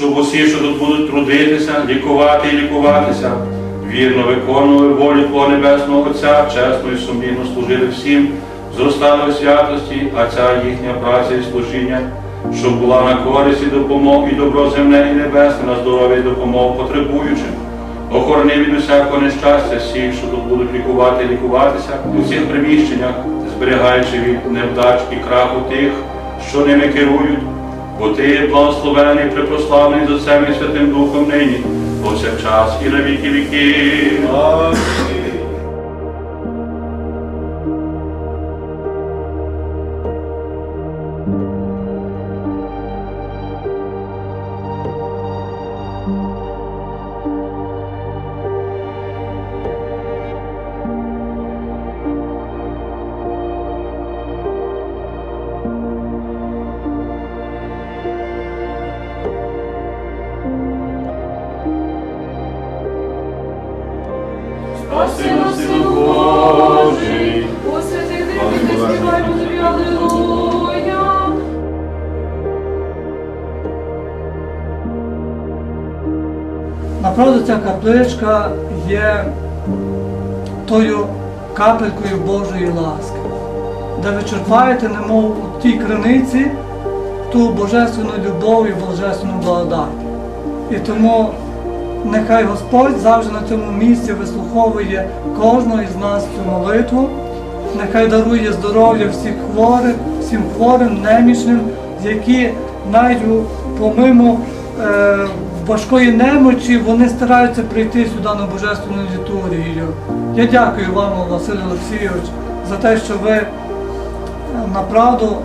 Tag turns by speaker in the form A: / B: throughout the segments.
A: щоб усі, що тут будуть трудитися, лікувати і лікуватися, вірно виконували волю Твого Небесного Отця, чесно і сумлінно служили всім, зростали в святості, а ця їхня праця і служіння, щоб була на користь і допомогу, і добро земне і небесне, на здоров'я і допомогу потребуючим. Охорони від усякого нещастя всіх, що тут будуть лікувати і лікуватися у цих приміщеннях, зберігаючи від невдач і краху тих, що ними керують, бо ти благословений, припрославлений за Отцем і Святим Духом нині, повсякчас і на віки віки.
B: Спаси нас, Сину Божий, співаємо тобі, Аллилуйя.
C: Направду ця капличка є тою капелькою Божої ласки, де ви черпаєте, немов у тій криниці, ту божественну любов і божественну благодать. І тому нехай Господь завжди на цьому місці вислуховує кожного із нас цю молитву, нехай дарує здоров'я всіх хворих, всім хворим, немічним, які навіть помимо е, важкої немочі вони стараються прийти сюди на божественну літургію. Я дякую вам, Василь Олексійович, за те, що ви е, направду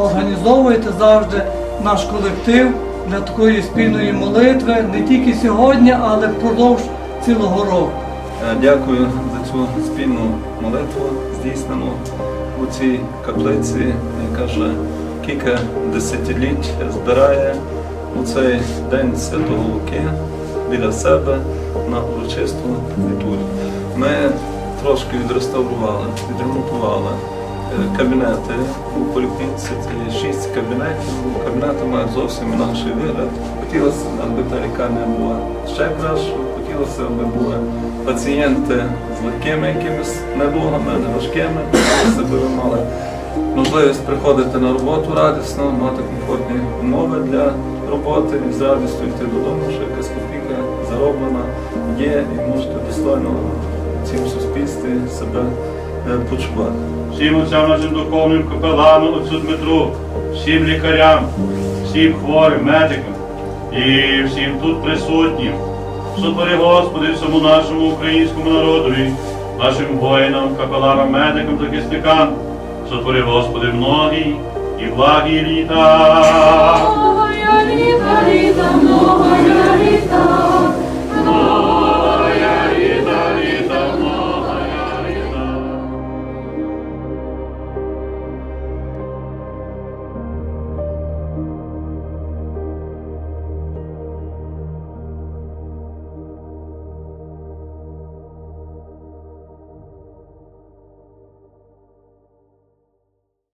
C: організовуєте завжди наш колектив для такої спільної молитви не тільки сьогодні, але впродовж цілого року.
D: Е, Дякую за цю спільну молитву, здійснену у цій каплиці, яка вже кілька десятиліть збирає у цей день Святого Луки біля себе на урочисту літургію. Ми трошки відреставрували, відремонтували кабінети у поліклініці. Це шість кабінетів. Кабінети мають зовсім інакший вигляд. Хотілося, аби та лікарня була ще кращою, хотілося, аби були пацієнти з легкими якимись недугами, не важкими, хотілося, аби ви мали можливість приходити на роботу радісно, мати комфортні умови для роботи і з радістю йти додому, що якась копійка зароблена є і можете достойно в цім суспільстві себе почувати.
A: всім отцям нашим духовним капелану, отцю Дмитру, всім лікарям, всім хворим, медикам і всім тут присутнім. Сотвори, Господи, всьому нашому українському народові, нашим воїнам, капеланам, медикам, захисникам. Сотвори, Господи, многі і благі
B: літа.